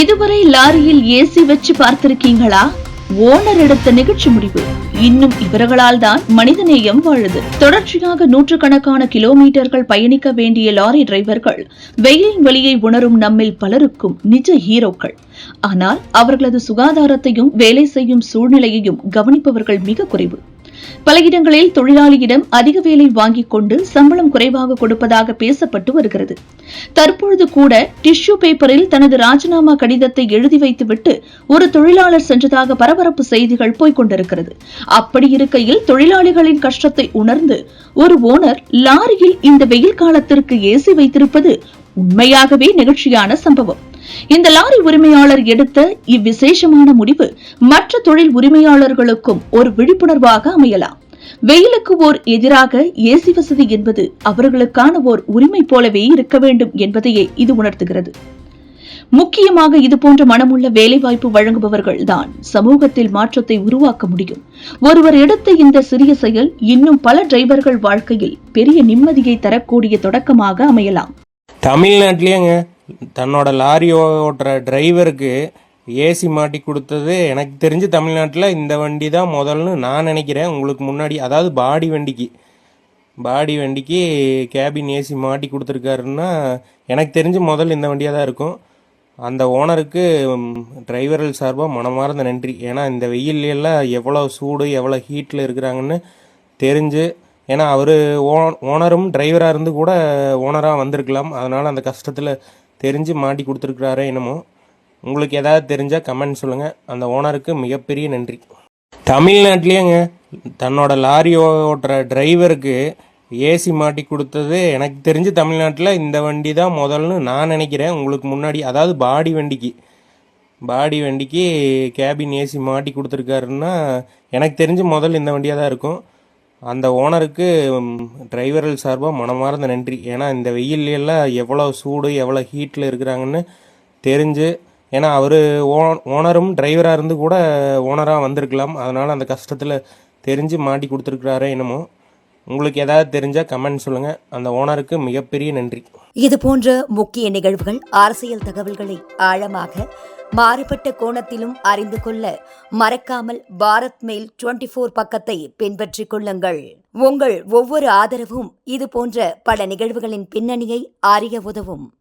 இதுவரை லாரியில் ஏசி வச்சு பார்த்திருக்கீங்களா? ஓனர் எடுத்த நிகழ்ச்சி முடிவு. இன்னும் இவர்களால் தான் மனிதநேயம் வாழுது. தொடர்ச்சியாக நூற்றுக்கணக்கான கிலோமீட்டர்கள் பயணிக்க வேண்டிய லாரி டிரைவர்கள் வெயிலின் வழியை உணரும் நம்மில் பலருக்கும் நிஜ ஹீரோக்கள். ஆனால் அவர்களது சுகாதாரத்தையும் வேலை செய்யும் சூழ்நிலையையும் கவனிப்பவர்கள் மிக குறைவு. பல இடங்களில் தொழிலாளியிடம் அதிக வேலை வாங்கிக் கொண்டு சம்பளம் குறைவாக கொடுப்பதாக பேசப்பட்டு வருகிறது. தற்பொழுது கூட டிஷ்யூ பேப்பரில் தனது ராஜினாமா கடிதத்தை எழுதி வைத்துவிட்டு ஒரு தொழிலாளர் சென்றதாக பரபரப்பு செய்திகள் போய்கொண்டிருக்கிறது அப்படி இருக்கையில் தொழிலாளிகளின் கஷ்டத்தை உணர்ந்து ஒரு ஓனர் லாரியில் இந்த வெயில் காலத்திற்கு ஏசி வைத்திருப்பது உண்மையாகவே நிகழ்ச்சியான சம்பவம். இந்த லாரி உரிமையாளர் எடுத்த இவ்விசேஷமான முடிவு மற்ற தொழில் உரிமையாளர்களுக்கும் ஒரு விழிப்புணர்வாக அமையலாம். வெயிலுக்கு ஓர் எதிராக ஏசி வசதி என்பது அவர்களுக்கான ஓர் உரிமை போலவே இருக்க வேண்டும் என்பதையே இது உணர்த்துகிறது. முக்கியமாக இதுபோன்ற மனமுள்ள வேலைவாய்ப்பு வழங்குபவர்கள் தான் சமூகத்தில் மாற்றத்தை உருவாக்க முடியும். ஒருவர் எடுத்த இந்த சிறிய செயல் இன்னும் பல டிரைவர்கள் வாழ்க்கையில் பெரிய நிம்மதியை தரக்கூடிய தொடக்கமாக அமையலாம். தமிழ்நாட்டிலேங்க தன்னோட லாரி ஓட்டுற டிரைவருக்கு ஏசி மாட்டி கொடுத்தது. எனக்கு தெரிஞ்சு தமிழ்நாட்டில் இந்த வண்டி தான் முதல்னு நான் நினைக்கிறேன். உங்களுக்கு முன்னாடி அதாவது பாடி வண்டிக்கு. பாடி வண்டிக்கு கேபின் ஏசி மாட்டி கொடுத்துருக்காருன்னா எனக்கு தெரிஞ்சு முதல் இந்த வண்டியாக தான் இருக்கும். அந்த ஓனருக்கு டிரைவர்கள் சார்பாக மனமார்ந்த நன்றி. ஏன்னா இந்த வெயில் எவ்வளோ சூடு எவ்வளோ ஹீட்டில் இருக்கிறாங்கன்னு தெரிஞ்சு ஏன்னா அவர் ஓ ஓனரும் டிரைவராக இருந்து கூட ஓனராக வந்திருக்கலாம். அதனால் அந்த கஷ்டத்தில் தெரிஞ்சு மாட்டி கொடுத்துருக்குறாரே என்னமோ உங்களுக்கு ஏதாவது தெரிஞ்சால் கமெண்ட் சொல்லுங்கள் அந்த ஓனருக்கு மிகப்பெரிய நன்றி. தமிழ்நாட்டிலேங்க தன்னோட லாரி ஓட்டுற டிரைவருக்கு ஏசி மாட்டி கொடுத்தது எனக்கு தெரிஞ்சு தமிழ்நாட்டில் இந்த வண்டி தான் முதல்னு நான் நினைக்கிறேன். உங்களுக்கு முன்னாடி அதாவது பாடி வண்டிக்கு பாடி வண்டிக்கு கேபின் ஏசி மாட்டி கொடுத்துருக்காருன்னா எனக்கு தெரிஞ்சு முதல் இந்த வண்டியாக தான் இருக்கும். அந்த ஓனருக்கு டிரைவர்கள் சார்பாக மனமார்ந்த நன்றி. ஏன்னா இந்த வெயில் எவ்வளோ சூடு எவ்வளோ ஹீட்டில் இருக்கிறாங்கன்னு தெரிஞ்சு ஏன்னா அவர் ஓனரும் டிரைவராக இருந்து கூட ஓனராக வந்திருக்கலாம். அதனால் அந்த கஷ்டத்தில் தெரிஞ்சு மாட்டி கொடுத்துருக்குறாரே என்னமோ. உங்களுக்கு ஏதாவது தெரிஞ்சால் கமெண்ட் சொல்லுங்கள் அந்த ஓனருக்கு மிகப்பெரிய நன்றி. இது போன்ற முக்கிய நிகழ்வுகள் அரசியல் தகவல்களை ஆழமாக மாறுபட்ட கோணத்திலும் அறிந்து கொள்ள மறக்காமல் பாரத் மெயில் டுவெண்டி ஃபோர் பக்கத்தை பின்பற்றிக் கொள்ளுங்கள். உங்கள் ஒவ்வொரு ஆதரவும் இது போன்ற பல நிகழ்வுகளின் பின்னணியை அறிய உதவும்.